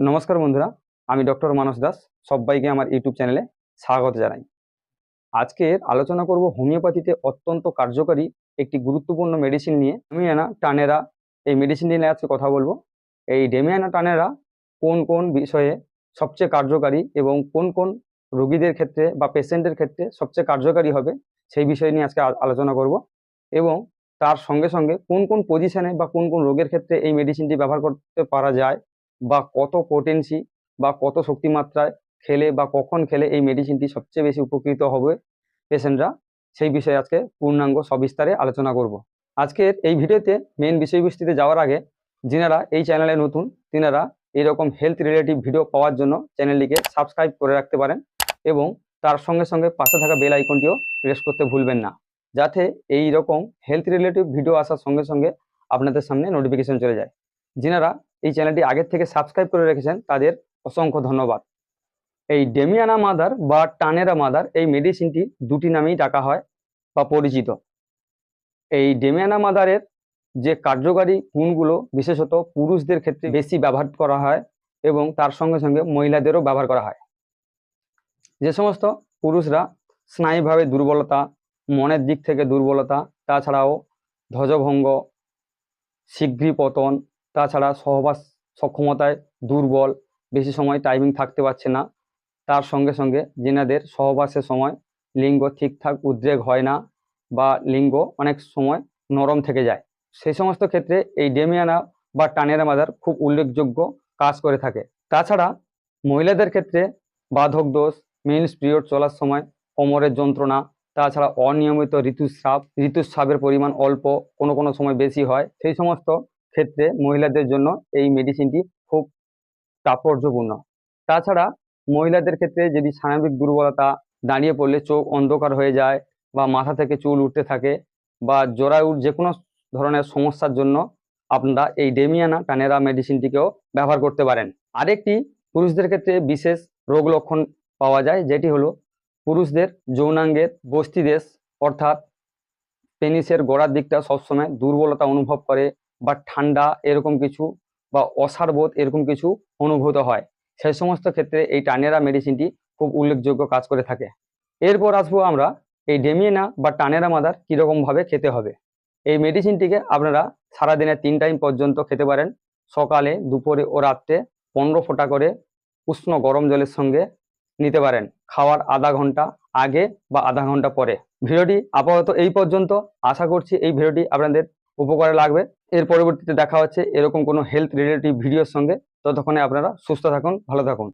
নমস্কার বন্ধুরা, আমি ডক্টর মানস দাস, সবাইকে আমার ইউটিউব চ্যানেলে স্বাগত জানাই। আজকের আলোচনা করব হোমিওপ্যাথিতে অত্যন্ত কার্যকরী একটি গুরুত্বপূর্ণ মেডিসিন নিয়ে। ডেমিয়ানা টানেরা, এই মেডিসিনটি নিয়ে আজকে কথা বলব। এই ডেমিয়ানা টানেরা কোন কোন বিষয়ে সবচেয়ে কার্যকারী এবং কোন কোন রোগীদের ক্ষেত্রে বা পেশেন্টের ক্ষেত্রে সবচেয়ে কার্যকারী হবে, সেই বিষয় নিয়ে আজকে আলোচনা করব। এবং তার সঙ্গে সঙ্গে কোন কোন পজিশনে বা কোন কোন রোগের ক্ষেত্রে এই মেডিসিনটি ব্যবহার করতে পারা যায় বা কত পোটেন্সি বা কত শক্তিমাত্রায় খেলে বা কখন খেলে এই মেডিসিনটি সবচেয়ে বেশি উপকৃত হবে পেশেন্টরা সেই বিষয়ে আজকে পূর্ণাঙ্গ সবিস্তারে আলোচনা করব। আজকের এই ভিডিওতে মেন বিষয়বস্তুতে যাওয়ার আগে যিনারা এই চ্যানেলে নতুন, তিনারা এরকম হেলথ রিলেটিভ ভিডিও পাওয়ার জন্য চ্যানেলটিকে সাবস্ক্রাইব করে রাখতে পারেন এবং তার সঙ্গে সঙ্গে পাশে থাকা বেল আইকনটিও প্রেস করতে ভুলবেন না, যাতে এই রকম হেলথ রিলেটিভ ভিডিও আসার সঙ্গে সঙ্গে আপনাদের সামনে নোটিফিকেশন চলে যায়। যিনারা এই চ্যানেলটি আগের থেকে সাবস্ক্রাইব করে রেখেছেন, তাদের অসংখ্য ধন্যবাদ। এই ডেমিয়ানা মাদার বা টানেরা মাদার, এই মেডিসিনটি দুটি নামেই ডাকা হয় বা পরিচিত। এই ডেমিয়ানা মাদারের যে কার্যকারী গুণগুলো, বিশেষত পুরুষদের ক্ষেত্রে বেশি ব্যবহার করা হয় এবং তার সঙ্গে সঙ্গে মহিলাদেরও ব্যবহার করা হয়। যে সমস্ত পুরুষরা স্নায়ুভাবে দুর্বলতা, মনের দিক থেকে দুর্বলতা, তাছাড়াও ধ্বজভঙ্গ শীঘ্রই পতন তাছাড়া সহবাস সক্ষমতায় দুর্বল, বেশি সময় টাইমিং থাকতে পারছে না। তার সঙ্গে সঙ্গে যেনাদের সহবাসের সময় লিঙ্গ ঠিকঠাক উদ্রেক হয় না বা লিঙ্গ অনেক সময় নরম থেকে যায়। সেই সমস্ত ক্ষেত্রে এই ডেমিয়ানা বা টানেরা মাদার খুব উল্লেখযোগ্য কাজ করে থাকে। তাছাড়া মহিলাদের ক্ষেত্রে বাধক দোষ মিনস পিরিয়ড চলার সময় কোমরের যন্ত্রণা, তাছাড়া অনিয়মিত ঋতুস্রাব, ঋতুস্রাবের পরিমাণ অল্প, কোনো কোনো সময় বেশি হয়। সেই সমস্ত ক্ষেত্রে মহিলাদের জন্য এই মেডিসিনটি খুব তাৎপর্যপূর্ণ। তাছাড়া মহিলাদের ক্ষেত্রে যদি স্নায়বিক দুর্বলতা, দাঁড়িয়ে পড়লে চোখ অন্ধকার হয়ে যায় বা মাথা থেকে চুল উঠতে থাকে বা জরায়ুর যে কোনো ধরনের সমস্যার জন্য আপনারা এই ডেমিয়ানা টানেরা মেডিসিনটিকেও ব্যবহার করতে পারেন। আরেকটি পুরুষদের ক্ষেত্রে বিশেষ রোগ লক্ষণ পাওয়া যায়, যেটি হলো পুরুষদের যৌনাঙ্গের বস্তিদেশ অর্থাৎ পেনিসের গোড়ার দিকটা সবসময় দুর্বলতা অনুভব করে বা ঠান্ডা এরকম কিছু বা অসারবোধ এরকম কিছু অনুভূত হয়। সেই সমস্ত ক্ষেত্রে এই টানেরা মেডিসিনটি খুব উল্লেখযোগ্য কাজ করে থাকে। এরপর আসব আমরা এই ডেমিয়েনা বা টানেরা মাদার কীরকমভাবে খেতে হবে। এই মেডিসিনটিকে আপনারা সারাদিনে তিন টাইম পর্যন্ত খেতে পারেন। সকালে, দুপুরে ও রাত্রে পনেরো ফোঁটা করে উষ্ণ গরম জলের সঙ্গে নিতে পারেন। খাওয়ার আধা ঘণ্টা আগে বা আধা ঘণ্টা পরে। ভিডিওটি আপাতত এই পর্যন্ত। আশা করছি এই ভিডিওটি আপনাদের উপকারে লাগবে। এর পরবর্তীতে দেখা হচ্ছে এরকম কোনো হেলথ রিলেটিভ ভিডিওর সঙ্গে। ততক্ষণে আপনারা সুস্থ থাকুন, ভালো থাকুন।